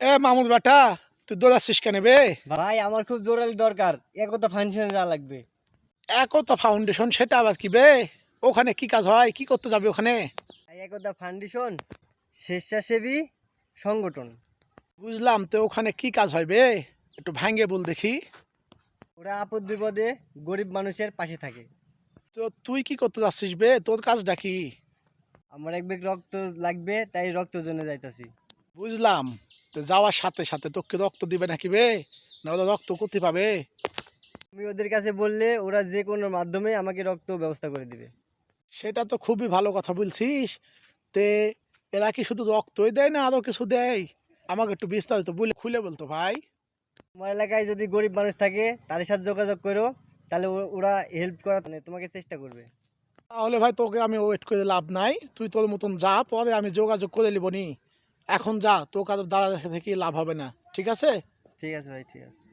এ মামুর বেটা তুই দৌড়াচ্ছিস কেন বে? ভাই আমার খুব জোরালি দরকার। একতা ফাংশনে যাওয়া লাগবে। একতা ফাউন্ডেশন সেটা আবার কি বে? ওখানে কি কাজ হয়? কি করতে যাবে ওখানে? একতা ফাউন্ডেশন স্বেচ্ছাসেবী সংগঠন। বুঝলাম তো ওখানে কি কাজ হয় বে? একটু ভাঙ্গে বল দেখি। ওরা আপদ বিপদে গরিব মানুষের পাশে থাকে। তো তুই কি করতে যাচ্ছিস বে? তোর কাজটা কি? আমার এক বেগ রক্ত লাগবে তাই রক্ত জন্য যাইতাছি। বুঝলাম। তো যাওয়ার সাথে সাথে তোকে রক্ত দিবে নাকি বে? নাহলে রক্ত কোথায় পাবে? আমি ওদের কাছে বললে ওরা যে কোনো মাধ্যমে আমাকে রক্ত ব্যবস্থা করে দিবে। সেটা তো খুবই ভালো কথা বলছিস। তে এরা কি শুধু রক্তই দেয় না আরও কিছু দেয়? আমাকে একটু বিস্তারিত বলে খুলে বলতো ভাই। তোমার এলাকায় যদি গরিব মানুষ থাকে তাদের সাথে যোগাযোগ করো তাহলে ওরা হেল্প করার তোমাকে চেষ্টা করবে। তাহলে ভাই তোকে আমি ওয়েট করে লাভ নাই। তুই তোর মতন যা পরে আমি যোগাযোগ করে নিব নি। এখন যা, তোর কাছে দাদার সাথে কি লাভ হবে না। ঠিক আছে? ঠিক আছে ভাই, ঠিক আছে।